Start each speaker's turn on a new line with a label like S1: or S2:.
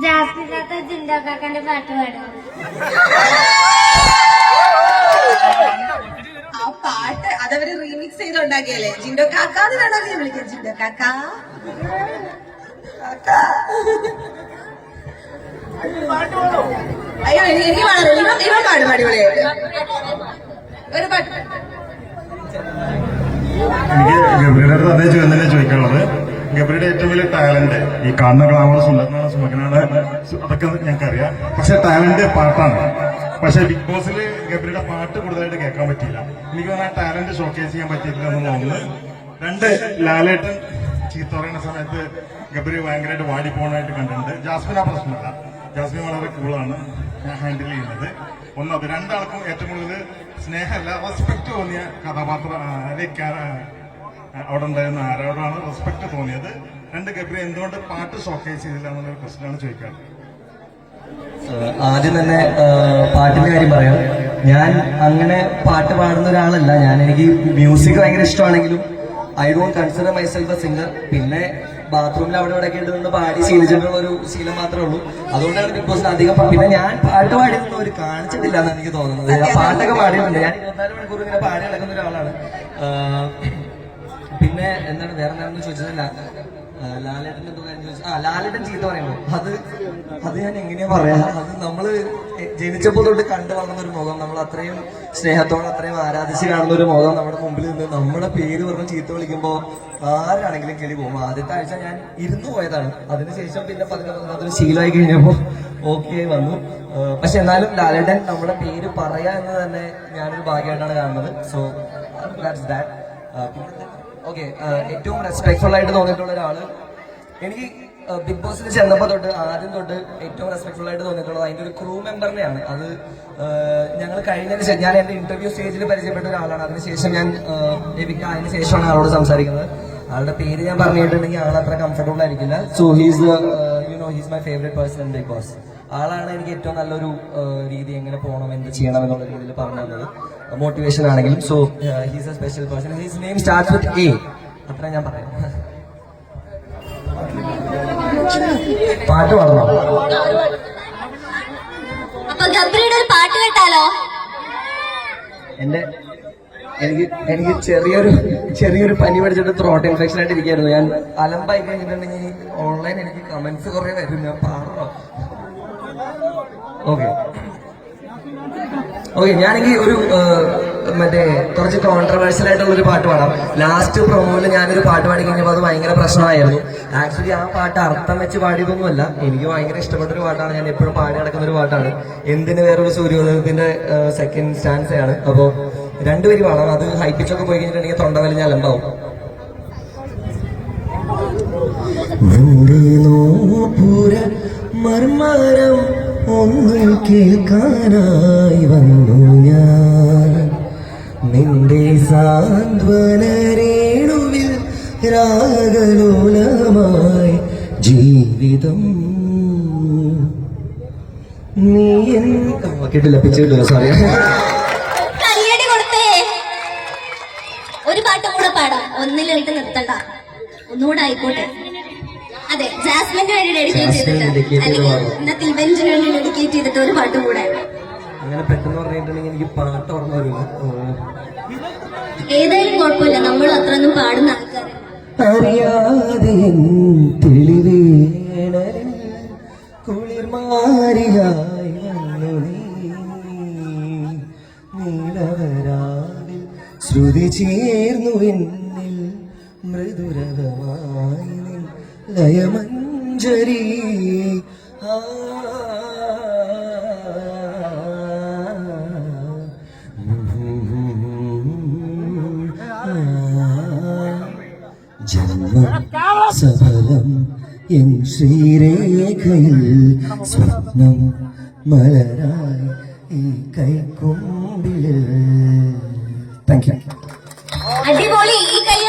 S1: ജാസ്മിനത്തെ ജിൻഡോക്കാക്കന്റെ പാട്ട് പാടും.
S2: ആ പാട്ട് അതവര് റീമിക്സ് ചെയ്തുണ്ടാക്കിയല്ലേ? ജിൻഡോ കാക്കാന്ന് വേണോ നീ വിളിക്കാൻ. ജിൻഡോ കാക്ക. അയ്യോ എനിക്ക് പാടും ഇവൻ ഇവൻ പാടും അടിപൊളിയായിട്ട്. ഒരു പാട്ട്
S3: എനിക്ക് അടുത്ത് അതേ ചോദ്യം തന്നെ ചോദിക്കാനുള്ളത്. ഗബ്രിയുടെ ഏറ്റവും വലിയ ടാലന്റ് ഈ കാണുന്ന ഗ്ലാമർ സുന്ദരനാണ് സുമകനാണ്. അതൊക്കെ ഞങ്ങൾക്കറിയാം. പക്ഷെ ടാലന്റ് പാട്ടാണ്. പക്ഷെ ബിഗ് ബോസിൽ ഗബ്രിയുടെ പാട്ട് കൂടുതലായിട്ട് കേൾക്കാൻ പറ്റിയില്ല. എനിക്ക് ആ ടാലന്റ് ഷോക്കേസ് ചെയ്യാൻ പറ്റിയില്ല എന്ന് തോന്നുന്നു. രണ്ട് ലാലേട്ടൻ ചീത്ത പറയുന്ന സമയത്ത് ഗബ്രി ഭയങ്കരമായിട്ട് വാടിപ്പോണായിട്ട് കണ്ടിട്ടുണ്ട്. ജാസ്മിൻ ആ പ്രശ്നമില്ല. ജാസ്മിൻ വളരെ കൂളാണ് ഞാൻ ഹാൻഡിൽ ചെയ്യുന്നത്. ഒന്നത് രണ്ടാൾക്കും ഏറ്റവും കൂടുതൽ സ്നേഹമല്ല റെസ്പെക്ട് തോന്നിയ കഥാപാത്ര അവിടെ ഉണ്ടായിരുന്ന ആരോടാണ് റെസ്പെക്ട് തോന്നിയത്? രണ്ട് ഗബ്രി എന്തുകൊണ്ട് പാട്ട് ഷോക്കേസ് ചെയ്തില്ല എന്നുള്ളൊരു ക്വസ്റ്റ്യനാണ് ചോദിക്കാറ്.
S4: ആദ്യം തന്നെ പാട്ടിന്റെ കാര്യം പറയാം. ഞാൻ അങ്ങനെ പാട്ട് പാടുന്ന ഒരാളല്ല. ഞാൻ എനിക്ക് മ്യൂസിക് ഭയങ്കര ഇഷ്ടമാണെങ്കിലും I don't consider myself a singer പിന്നെ ബാത്റൂമിൽ അവിടെ ഇവിടെ കേട്ട് നിന്ന് പാടി ശീലിച്ചിട്ടുള്ള ഒരു ശീലം മാത്രമേ ഉള്ളൂ. അതുകൊണ്ടാണ് ബിഗ് ബോസിന് അധികം പിന്നെ ഞാൻ പാട്ട് പാടിയൊന്നും ഒരു കാണിച്ചിട്ടില്ല എന്നാണ് എനിക്ക് തോന്നുന്നത്. പാട്ടൊക്കെ പാടിയിട്ടുണ്ട്. ഞാൻ ഇരുപത്തിനാല് മണിക്കൂർ ഇങ്ങനെ പാടി നടക്കുന്ന ഒരാളാണ്. പിന്നെ എന്താണ് വേറെ എന്താണെന്ന് ചോദിച്ചത്? കാര്യം ചോദിച്ചു. ആ ലാലേട്ടൻ ചീത്ത പറയുമ്പോൾ അത് അത് ഞാൻ എങ്ങനെയാ പറയാ? അത് നമ്മൾ ജനിച്ചപ്പോൾ തൊട്ട് കണ്ടു വളർന്ന ഒരു മുഖം. നമ്മൾ അത്രയും സ്നേഹത്തോടെ അത്രയും ആരാധിച്ച് കാണുന്ന ഒരു മുഖം നമ്മുടെ മുമ്പിൽ നിന്ന് നമ്മുടെ പേര് പറഞ്ഞ് ചീത്ത വിളിക്കുമ്പോൾ ആരാണെങ്കിലും കിളി പോകും. ആദ്യത്തെ ആഴ്ച ഞാൻ ഇരുന്നു പോയതാണ്. അതിനുശേഷം പിന്നെ പതിനെ അതൊരു ശീലമായി കഴിഞ്ഞപ്പോൾ ഓക്കെ വന്നു. പക്ഷെ എന്നാലും ലാലേട്ടൻ നമ്മുടെ പേര് പറയാ എന്ന് തന്നെ ഞാനൊരു ഭാഗ്യമായിട്ടാണ് കാണുന്നത്. സോ ദാറ്റ്സ് ദാറ്റ് ഓക്കെ ഏറ്റവും റെസ്പെക്ട്ഫുൾ ആയിട്ട് തോന്നിയിട്ടുള്ള ഒരാൾ. എനിക്ക് ബിഗ് ബോസിൽ ചെന്നപ്പോൾ തൊട്ട് ആദ്യം തൊട്ട് ഏറ്റവും റെസ്പെക്ട്ഫുൾ ആയിട്ട് തോന്നിയിട്ടുള്ളത് അതിന്റെ ഒരു ക്രൂ മെമ്പറിനെയാണ് അത് ഞങ്ങൾ കഴിഞ്ഞതിന് ശേഷം ഞാൻ എന്റെ ഇന്റർവ്യൂ സ്റ്റേജിൽ പരിചയപ്പെട്ട ഒരാളാണ്. അതിനുശേഷം ഞാൻ ലഭിക്കുക അതിന് ശേഷമാണ് ആളോട് സംസാരിക്കുന്നത്. ആളുടെ പേര് ഞാൻ പറഞ്ഞിട്ടുണ്ടെങ്കിൽ ആൾ അത്ര കംഫർട്ടബിൾ ആയിരിക്കില്ല. So he's you know he's my favourite person in big boss ആളാണ് എനിക്ക് ഏറ്റവും നല്ലൊരു രീതി എങ്ങനെ പോകണം എന്ത് ചെയ്യണം എന്നുള്ള രീതിയിൽ പറഞ്ഞു തന്നത് മോട്ടിവേഷൻ ആണെങ്കിലും. So he's a special person he's name start with A അത്ര ഞാൻ പറയാം. പാട്ട് പാടണം?
S1: അപ്പൊ ഗബ്രിയുടെ ഒരു പാട്ട് കേട്ടാലോ?
S4: എന്റെ എനിക്ക് എനിക്ക് ചെറിയൊരു ചെറിയൊരു പനി പഠിച്ചിട്ട് ത്രോട്ട് ഇൻഫെക്ഷൻ ആയിട്ട് ഇരിക്കായിരുന്നു ഞാൻ അലമ്പായി കഴിഞ്ഞിട്ടുണ്ടെങ്കിൽ ഓൺലൈൻ എനിക്ക് കമന്റ്സ് കുറെ വരുന്നു ഞാൻ പാടണോ? ഓക്കെ ഓക്കെ ഞാനെങ്കിൽ ഒരു മറ്റേ കുറച്ച് കോൺട്രവേഴ്സ്യൽ ആയിട്ടുള്ള ഒരു പാട്ട് പാടാം. ലാസ്റ്റ് പ്രൊമോയിൽ ഞാനൊരു പാട്ട് പാടി കഴിഞ്ഞപ്പോൾ അത് ഭയങ്കര പ്രശ്നമായിരുന്നു. ആക്ച്വലി ആ പാട്ട് അർത്ഥം വെച്ച് പാടിയതൊന്നുമല്ല. എനിക്ക് ഭയങ്കര ഇഷ്ടപ്പെട്ട ഒരു പാട്ടാണ്. ഞാൻ എപ്പോഴും പാടി നടക്കുന്ന ഒരു പാട്ടാണ്. എന്തിന് വേറൊരു സൂര്യോദയത്തിന്റെ സെക്കൻഡ് സ്റ്റാൻസ് ആണ്. അപ്പോൾ രണ്ടുപേരും പാടാം. അത് ഹൈപ്പിച്ചൊക്കെ പോയി കഴിഞ്ഞിട്ടുണ്ടെങ്കിൽ തൊണ്ടവലി ഞാൻ പൂര മർമരം ഒന്നും കേൾക്കാനായി വന്നു ഞാൻ. നിന്റെ സാന്ത്വന രേണുവിൽ രാഗലോലമായി ജീവിതം. നീ കേട്ടില്ല പിച്ചിട്ടില്ല സോറി
S1: ഒരു പാട്ടും കൂടെ പാടാം. ഒന്നിലിട്ട് നിർത്തണ്ട. ഒന്നുകൂടെ ആയിക്കോട്ടെ. അതെ ജാസ്മിന് വേണ്ടി ഡെഡിക്കേറ്റ് ചെയ്തിട്ട് അല്ലെങ്കിൽ. വേണ്ടി ഡെഡിക്കേറ്റ് ചെയ്തിട്ട് ഒരു പാട്ട് കൂടെ
S4: അങ്ങനെ പെട്ടെന്ന് പറഞ്ഞിട്ടുണ്ടെങ്കിൽ എനിക്ക് പാട്ട് ഓർമ്മ വരില്ല.
S1: ഏതായാലും കുഴപ്പമില്ല നമ്മൾ അത്രയൊന്നും പാടുന്ന ആൾക്കാരല്ല
S4: അറിയാതെ തെളിവേണലിൽ കുളിർമാരിയായി വന്നു നീ നീലവരാവിൽ ശ്രുതി ചേർന്നു എന്നിൽ മൃദുരവമായി നിൻ ലയമഞ്ജരി. ജന്മം സഫലം എൻ ശ്രീരേഖയിൽ സ്വപ്നം മലരായി ഈ കൈക്കൊമ്പിൽ താങ്ക് യു
S1: അടിപൊളി ഈ കൈ